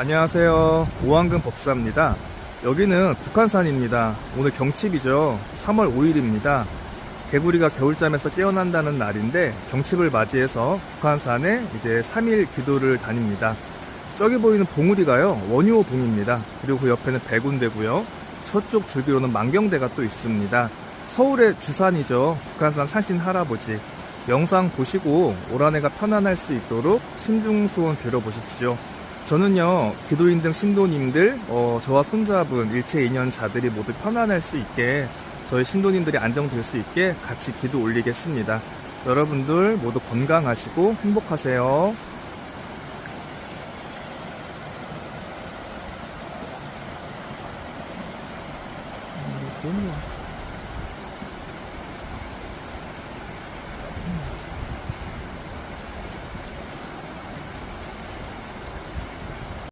안녕하세요. 오한근 법사입니다. 여기는 북한산입니다. 오늘 경칩이죠. 3월 5일입니다. 개구리가 겨울잠에서 깨어난다는 날인데 경칩을 맞이해서 북한산에 이제 3일 기도를 다닙니다. 저기 보이는 봉우리가요. 원효 봉입니다. 그리고 그 옆에는 백운대고요. 저쪽 줄기로는 만경대가 또 있습니다. 서울의 주산이죠. 북한산 산신 할아버지. 영상 보시고 올 한해가 편안할 수 있도록 신중소원 빌어보십시오. 저는요, 기도인 등 신도님들, 어, 저와 손잡은 일체 인연자들이 모두 편안할 수 있게, 저희 신도님들이 안정될 수 있게 같이 기도 올리겠습니다. 여러분들 모두 건강하시고 행복하세요. 음, 너무 왔어.